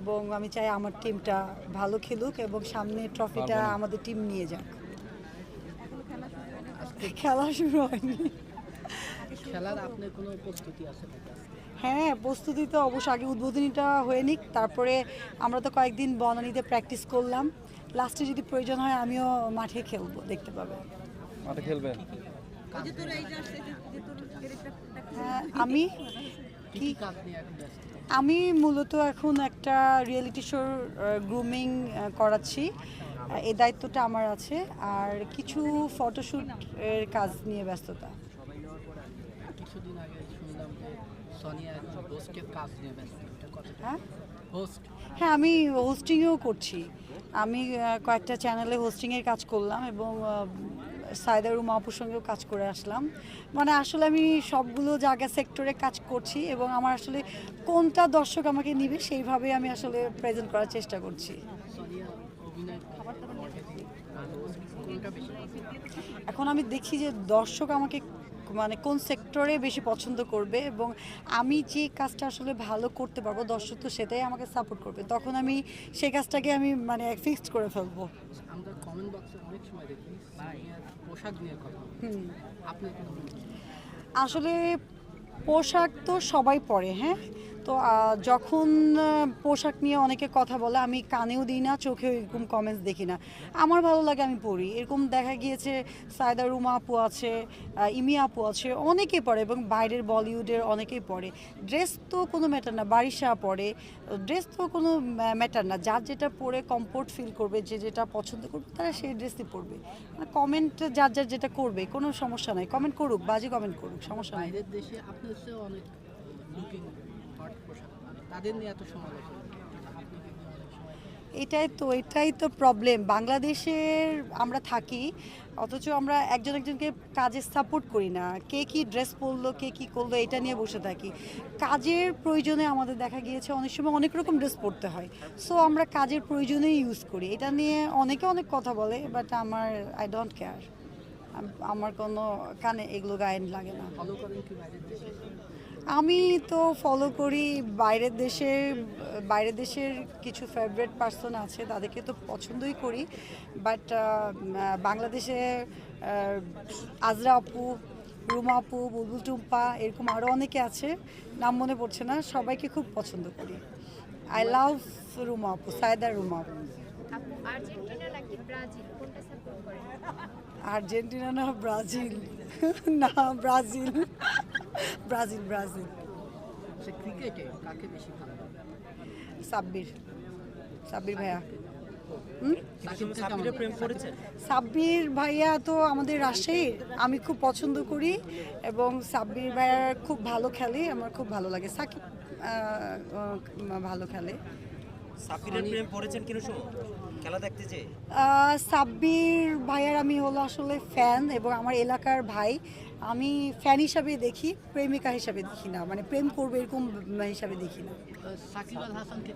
এবং আমি চাই আমার টিমটা ভালো খেলুক এবং সামনে ট্রফিটা আমাদের টিম নিয়ে যাক। খেলা শুরু হয়নি। খেলার আপনার কোনো প্রস্তুতি আছে হ্যাঁ প্রস্তুতি তো অবশ্য আগে উদ্বোধনীটা হয়ে নিক তারপরে আমরা তো কয়েকদিন বনানীতে প্র্যাকটিস করলাম। লাস্টে যদি প্রয়োজন হয় আমিও মাঠে খেলব দেখতে পাবে। মাঠে খেলবেন? হ্যাঁ আমি কি কি কাজ নিয়ে এখন ব্যস্ত? আমি মূলত এখন একটা রিয়েলিটি শোর গ্রুমিং করাচ্ছি। এই দায়িত্বটা আমার আছে। আর কিছু ফটোশ্যুট এর কাজ নিয়ে ব্যস্ততা। কিছুদিন আগে শুনলাম যে সোনিয়া একজন হোস্টের কাজ নিয়ে ব্যস্ত। হ্যাঁ? হোস্ট হ্যাঁ আমি হোস্টিংও করছি। আমি কয়েকটা চ্যানেলে হোস্টিংয়ের কাজ করলাম এবং সায়দা রুমা আপুর সঙ্গেও কাজ করে আসলাম মানে আসলে আমি সবগুলো জায়গা, সেক্টরে কাজ করছি এবং আমার আসলে কোনটা দর্শক আমাকে নিবে সেইভাবে আমি আসলে প্রেজেন্ট করার চেষ্টা করছি? এখন আমি দেখি যে দর্শক আমাকে মানে কোন সেক্টরে বেশি পছন্দ করবে এবং আমি যে কাজটা আসলে ভালো করতে পারব দর্শক তো সেটাই আমাকে সাপোর্ট করবে তখন আমি সেই কাজটাকে আমি মানে ফিক্সড করে ফেলব আমরা কমেন্ট বক্সে অনেক সময় দেখি পোশাক নিয়ে কথা বলে। হুম আপনার কোনো মন্তব্য? আসলে পোশাক তো সবাই পরে হ্যাঁ তো যখন পোশাক নিয়ে অনেকে কথা বলে, আমি কানেও দিই না চোখেও এরকম কমেন্টস দেখি না। আমার ভালো লাগে, আমি পড়ি। এরকম দেখা গিয়েছে, সায়দা রুমা আপু আছে ইমি আপু আছে অনেকেই পড়ে এবং বাইরের বলিউডের অনেকেই পড়ে। ড্রেস তো কোনো ম্যাটার না, বারিশা পরে ড্রেস তো কোনো ম্যাটার না। যার যেটা পরে কমফোর্ট ফিল করবে, যে যেটা পছন্দ করবে, তারা সেই ড্রেসই পরবে। কমেন্ট যার যার যেটা করবে, কোনো সমস্যা নাই। কমেন্ট করুক, বাজে কমেন্ট করুক, সমস্যা নাই। দেশে আপনার অনেক লুকিং হট পোশাক মানে তাদের নিয়ে এত সমালোচনা এটাই তো এটাই তো প্রবলেম বাংলাদেশের আমরা থাকি অথচ আমরা একজন একজনকে কাজে সাপোর্ট করি না। কে কি ড্রেস পরলো কে কি করল এটা নিয়ে বসে থাকি। কাজের প্রয়োজনে আমাদের দেখা গিয়েছে অনেক সময় অনেক রকম ড্রেস পরতে হয়। সো আমরা কাজের প্রয়োজনেই ইউজ করি। এটা নিয়ে অনেকে অনেক কথা বলে বাট আমার আই ডোন্ট কেয়ার আমার কোনো কানে এগুলো গায়ে লাগে না। আমি তো ফলো করি বাইরের দেশের বাইরের দেশের কিছু ফেভারিট পার্সন আছে তাদেরকে তো পছন্দই করি বাট বাংলাদেশে আজরা আপু রুমা আপু বুলবুল টুম্পা এরকম আরও অনেকে আছে নাম মনে পড়ছে না সবাইকে খুব পছন্দ করি। আই লাভ রুমা আপু সায়দা রুমা আপু। আর্জেন্টিনা না ব্রাজিল। না ব্রাজিল। Brazil Brazil. সে ক্রিকেটে কাকে বেশি ভালো সাব্বির। সাব্বির ভাইয়া। সাব্বির ভাইয়া তো আমাদের রাজশাহীর আমি খুব পছন্দ করি এবং সাব্বির ভাইয়া খুব ভালো খেলে আমার খুব ভালো লাগে। সাকিব ভালো খেলে। সাফিরের প্রেম পড়েছেন কিনা শুনো খেলা দেখতে যে সাব্বির ভাইয়ার আমি হলো আসলে ফ্যান এবং আমার এলাকার ভাই। আমি ফ্যান হিসাবে দেখি প্রেমিকা হিসাবে দেখি না। মানে প্রেম করবে এরকম হিসাবে দেখি না। সাকিব আল হাসানকে